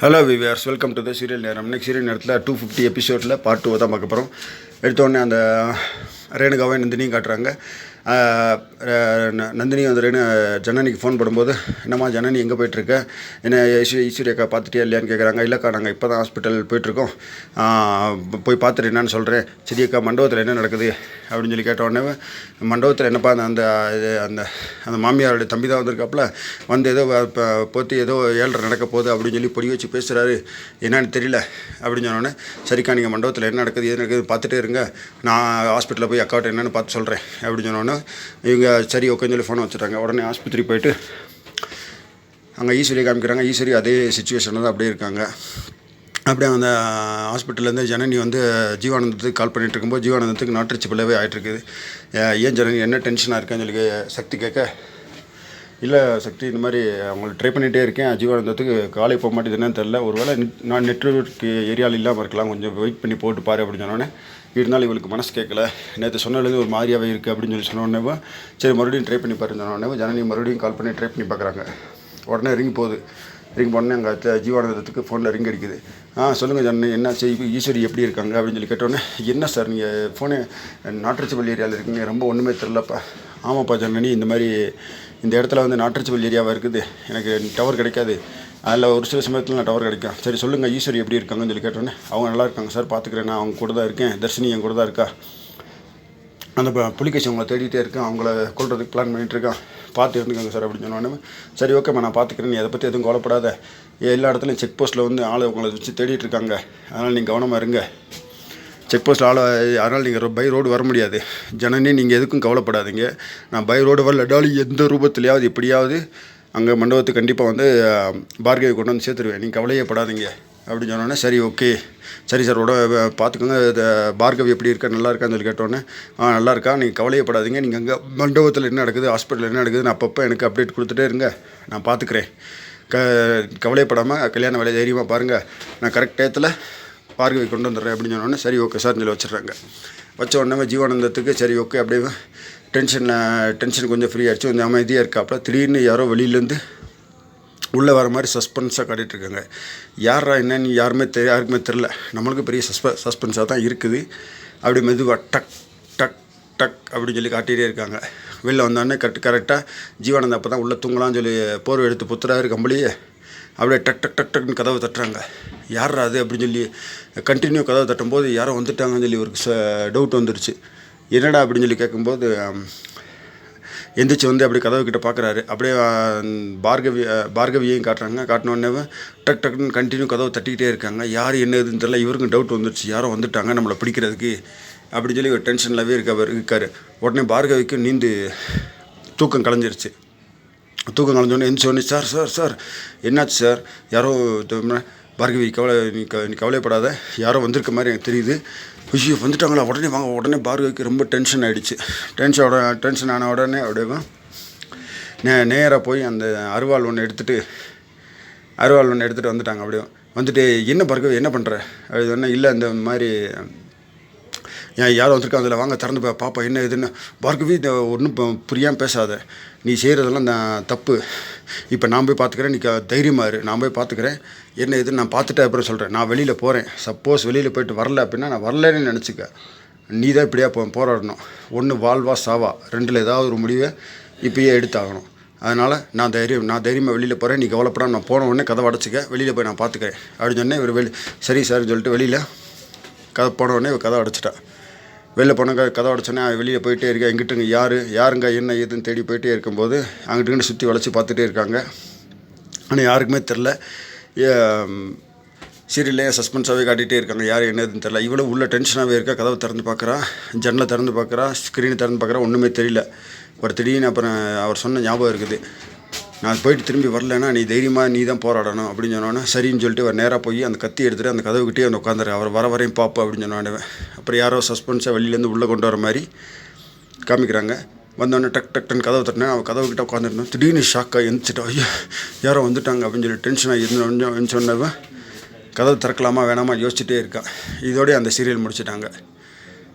Hello viewers welcome to the serial நேரம். Next serial நேரத்தில் two fifty எபிசோடில் part two தான் பார்க்க போகிறோம் எடுத்தோடனே அந்த ரேணுகாவை நந்தினியும் காட்டுறாங்க. நந்தினி வந்து ஜனனிக்கு ஃபோன் பண்ணும்போது என்னம்மா ஜனனி எங்கே போயிட்டுருக்க? என்ன ஈஸ்வரி ஈஸ்வரி அக்கா பார்த்துட்டியா இல்லையான்னு கேட்குறாங்க இல்லைக்கா நாங்கள் இப்போ தான் ஹாஸ்பிட்டல் போயிட்டுருக்கோம் போய் பார்த்துட்டு என்னன்னு சொல்கிறேன் சரி அக்கா மண்டபத்தில் என்ன நடக்குது? அப்படின்னு சொல்லி கேட்ட உடனே மண்டபத்தில் என்னப்பா அந்த அந்த இது அந்த அந்த மாமியாருடைய தம்பி தான் வந்திருக்காப்புல? வந்து ஏதோ இப்போ போத்தி ஏதோ ஏழரை நடக்க போகுது அப்படின்னு சொல்லி பொடி வச்சு பேசுகிறாரு என்னன்னு தெரியல அப்படின்னு சொன்னோடனே சரிக்கா நீங்கள் மண்டபத்தில் என்ன நடக்குது எது நடக்குது பார்த்துட்டே இருங்க. நான் ஹாஸ்பிட்டலில் போய் அக்காட்ட என்னென்னு பார்த்து சொல்கிறேன் அப்படின்னு சொன்னோன்னே இவங்க சரி ஓகேன்னு சொல்லி ஃபோனை வச்சுட்டாங்க. உடனே ஆஸ்பத்திரி போயிட்டு அங்கே ஈஸ்வரி காமிக்கிறாங்க. ஈஸ்வரி அதே சுச்சுவேஷனில் தான் அப்படியே இருக்காங்க. அப்படியே அந்த ஹாஸ்பிட்டல்லேருந்து ஜனனி வந்து ஜீவானந்தத்துக்கு கால் பண்ணிகிட்டு இருக்கும்போது ஜீவானந்தத்துக்கு நாட்டுச்சு பிள்ளவே ஆகிட்டுருக்குது ஏன் ஜனனி என்ன டென்ஷனாக இருக்கேன்னு சொல்லி கே- சக்தி கேட்க இல்லை சக்தி இந்த மாதிரி அவங்களுக்கு ட்ரை பண்ணிகிட்டே இருக்கேன். ஜீவானந்தத்துக்கு காலை போக மாட்டேதுன்னு தெரில ஒருவேளை வேளை நான் நெட்ஒர்க் ஏரியாவில் இல்லாமல் இருக்கலாம். கொஞ்சம் வெயிட் பண்ணி போட்டு பாரு அப்படின்னு சொன்னோன்னே இருந்தாலும் இவளுக்கு மனசு கேட்கல. நேற்று சொன்னதுலேருந்து ஒரு மாதிரியாகவே இருக்குது அப்படின்னு சொல்லி சொன்னோடனே சரி மறுபடியும் ட்ரை பண்ணி பாருன்னு சொன்னோடனே ஜனனி மறுபடியும் கால் பண்ணி ட்ரை பண்ணி பார்க்குறாங்க. உடனே ரிங் போகுது. ரிங் பண்ணே அங்கே ஜீவானந்தத்துக்கு ஃபோனில் ரிங் அடிக்குது. ஆ சொல்லுங்கள் ஜனனி என்ன சரி ஈஸ்வரி எப்படி இருக்காங்க? அப்படின்னு சொல்லி கேட்டோன்னே என்ன சார் நீங்கள் ஃபோனு நாட்டரச்சிபள்ளி ஏரியாவில் இருக்கீங்க ரொம்ப ஒன்றுமே தெரிலப்பா ஆமாப்பா ஜனனி இந்த மாதிரி இந்த இடத்துல வந்து நாட்டரச்சிபள்ளி ஏரியாவாக இருக்குது. எனக்கு டவர் கிடைக்காது. அதில் ஒரு சில சமயத்தில் நான் டவர் கிடைக்கும் சரி சொல்லுங்கள் ஈஸ்வரி எப்படி இருக்காங்கன்னு சொல்லி கேட்டோன்னே அவங்க நல்லா இருக்காங்க சார் பார்த்துக்கிறேன் நான் அவங்க கூட தான் இருக்கேன் தர்ஷினி என் கூட தான் இருக்கா? அந்த ப- புலிகேசி அவங்கள தேடிட்டே இருக்கேன் அவங்கள கொள்றதுக்கு பிளான் பண்ணிட்டு இருக்கான் பார்த்து இருந்துக்கோங்க சார் அப்படின்னு சொன்னோடனே சரி ஓகேம்மா நான் பார்த்துக்கிறேன் நீ அதை பற்றி எதுவும் கவலைப்படாத. எல்லா இடத்துலையும் செக் போஸ்ட்டில் வந்து ஆளை உங்களை வச்சு தேடிட்டு இருக்காங்க. அதனால் நீங்கள் கவனமாக இருங்க. செக் போஸ்ட்டில் ஆளை அதனால் நீங்கள் பை ரோடு வர முடியாது. ஜனனி நீங்கள் எதுக்கும் கவலைப்படாதீங்க. நான் பை ரோடு வரலடாலும் எந்த ரூபத்துலையாவது எப்படியாவது அங்கே மண்டபத்துக்கு கண்டிப்பாக வந்து பார்கவி கொண்டு வந்து சேர்த்துருவேன். நீங்கள் கவலையே படாதீங்க. அப்படின்னு சொன்னோன்னே சரி ஓகே. சரி சார் உட பார்த்துக்கோங்க பார்கவி எப்படி இருக்கா நல்லா இருக்கான்னு சொல்லி கேட்டோன்னே ஆ நல்லா இருக்கா நீங்கள் கவலையப்படாதீங்க நீங்கள் அங்கே மண்டபத்தில் என்ன நடக்குது ஹாஸ்பிட்டலில் என்ன நடக்குதுன்னு அப்பப்போ எனக்கு அப்டேட் கொடுத்துட்டே இருங்க. நான் பார்த்துக்கிறேன் க கவலைப்படாமல் கல்யாண வேலையை தைரியமாக பாருங்கள் நான் கரெக்ட் டயத்தில் பார்கவி கொண்டு வந்துடுறேன் அப்படின்னு சொன்னோன்னே சரி ஓகே சார்னு சொல்லி வச்சிடுறாங்க. வச்ச உடனே ஜீவானந்தத்துக்கு சரி ஓகே அப்படியே டென்ஷன் டென்ஷன் கொஞ்சம் ஃப்ரீ ஆகிடுச்சு கொஞ்சம் அமைதியாக இருக்காப்புல திடீர்னு யாரோ வெளியிலேருந்து உள்ளே வர மாதிரி சஸ்பென்ஸாக காட்டிகிட்டு இருக்காங்க. யாரா என்னன்னு யாருமே தெரிய யாருக்குமே தெரில நம்மளுக்கு பெரிய சஸ்ப சஸ்பென்ஸாக தான் இருக்குது. அப்படி மெதுவாக டக் டக் டக் அப்படின்னு சொல்லி காட்டிகிட்டே இருக்காங்க. வெளில வந்தோடனே கரெக்ட் கரெக்டாக ஜீவானந்தா அப்போ தான் உள்ளே தூங்கலாம்னு சொல்லி போர்வை எடுத்து புத்துறாரு கம்பளியே. அப்படியே டக் டக் டக் டக்னு கதவை தட்டுறாங்க. யாரா அது அப்படின்னு சொல்லி கண்டினியூ கதவை தட்டும்போது யாரோ வந்துட்டாங்கன்னு சொல்லி இவருக்கு டவுட் வந்துருச்சு. என்னடா அப்படின்னு சொல்லி கேட்கும்போது எந்திரிச்சு வந்து அப்படியே கதவு கிட்ட பார்க்குறாரு அப்படியே பார்கவி பார்கவியையும் காட்டுறாங்க. காட்டினோடனே டக் டக்குன்னு கண்டினியூ கதவை தட்டிக்கிட்டே இருக்காங்க. யார் என்ன இதுன்னு தெரியல. இவருக்கும் டவுட் வந்துருச்சு. யாரோ வந்துட்டாங்க நம்மளை பிடிக்கிறதுக்கு அப்படின்னு சொல்லி ஒரு டென்ஷன்லவே இருக்க இருக்கார். உடனே பார்கவிக்கும் நீந்து தூக்கம் கலைஞ்சிருச்சு. தூக்கம் கலைஞ்சோடனே எந்திரிச்சோடனே சார் சார் சார் என்னாச்சு சார்? யாரோ பார்கவி கவலை நீ க நீ கவலைப்படாத. யாரோ வந்திருக்க மாதிரி எனக்கு தெரியுது. ஐயோ வந்துட்டாங்களா? உடனே வாங்க உடனே பார்கவிக்கு ரொம்ப டென்ஷன் ஆகிடுச்சு டென்ஷன் டென்ஷன் ஆன உடனே அப்படியே நே நேராக போய் அந்த அருவாள் ஒன்று எடுத்துகிட்டு அருவாள் ஒன்று எடுத்துகிட்டு வந்துட்டாங்க அப்படியே. வந்துட்டு என்ன பார்க்கவே என்ன பண்ணுற அப்படி சொன்னால் இல்லை இந்த மாதிரி ஏன் யாரும் வந்திருக்காங்க அதில்? வாங்க திறந்து பாப்பா என்ன இதுன்னு பார்கவி ஒன்றும் புரியாமல் பேசாத. நீ செய்கிறதெல்லாம் நான் தப்பு. இப்போ நான் போய் பார்த்துக்கிறேன் நீ தைரியமாக இரு. நான் போய் பார்த்துக்கிறேன் என்ன இதுன்னு நான் பார்த்துட்டு அப்புறம் சொல்கிறேன் நான் வெளியில் போகிறேன் சப்போஸ் வெளியில் போயிட்டு வரல அப்படின்னா நான் வரலன்னு நினச்சிக்க. நீ தான் இப்படியா போ போராடணும். ஒன்று வாழ்வா சாவா. ரெண்டில் ஏதாவது ஒரு முடிவை இப்பயே எடுத்தாகணும். அதனால் நான் தைரியம் நான் தைரியமாக வெளியில் போகிறேன் நீ கவலைப்படாம நான் போன உடனே கதை அடைச்சிக்க. வெளியில் போய் நான் பார்த்துக்கிறேன் அப்படின்னு சொன்னேன். இவர் வெளி சரி சார்னு சொல்லிட்டு வெளியில் கதை போன உடனே இவர் கதை அடைச்சிட்டா. வெளில போன கதை உடச்சோன்னே அவன் வெளியே போயிட்டே இருக்கா எங்கிட்டுங்க யார் யாருங்க என்ன ஏதுன்னு தேடி போயிட்டே இருக்கும்போது அங்கிட்டு சுற்றி வளைச்சி பார்த்துட்டே இருக்காங்க. ஆனால் யாருக்குமே தெரில சீரியல்லே சஸ்பென்ஸாகவே காட்டிகிட்டே இருக்காங்க. யார் என்ன ஏதுன்னு தெரில இவ்வளோ உள்ள டென்ஷனாகவே இருக்கா கதவை திறந்து பார்க்குறா ஜன்னலை திறந்து பார்க்குறா ஸ்க்ரீனை திறந்து பார்க்குறா ஒன்றுமே தெரியல. ஒரு திடீர்னு அப்புறம் அவர் சொன்ன ஞாபகம் இருக்குது. நான் போயிட்டு திரும்பி வரலன்னா நீ தைரியமாக நீ தான் போராடணும் அப்படின்னு சொன்னோன்னே சரின்னு சொல்லிட்டு அவர் நேராக போய் அந்த கத்தி எடுத்துகிட்டு அந்த கதவுக்கிட்டே வந்து உட்காந்துரு அவர் வர வரையும் பார்ப்போம் அப்படின்னு சொன்னானே அப்புறம் யாரோ சஸ்பென்ஸாக வெளியிலேருந்து உள்ளே கொண்டு வர மாதிரி காமிக்கிறாங்க. வந்தோடனே டக் டக் டக்குன்னு கதவு தட்டினேன் அவன் கதவு கிட்ட உட்காந்துருந்தோம் திடீர்னு ஷாக்காக எந்திரிச்சிட்டா ஐயோ யாரோ வந்துட்டாங்க அப்படின்னு சொல்லி டென்ஷனாக இருந்து சொன்னவன் கதவு திறக்கலாமா வேணாமா யோசிச்சுட்டே இருக்கான். இதோடய அந்த சீரியல் முடிச்சிட்டாங்க.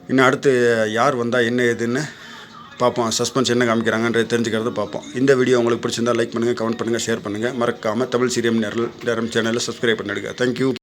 இன்னும் அடுத்து யார் வந்தால் என்ன ஏதுன்னு பார்ப்போம். சஸ்பென்ஸ் என்ன காமிக்கிறாங்கன்றது தெரிஞ்சுக்கிறத பார்ப்போம். இந்த வீடியோ உங்களுக்கு பிடிச்சிருந்தா லைக் பண்ணுங்கள் கமெண்ட் பண்ணுங்கள் ஷேர் பண்ணுங்கள் மறக்காமல் தமிழ் சீரியம் நேரம் நேரம் சேனலை சப்ஸ்கிரைப் பண்ணிடுங்க. தேங்க்யூ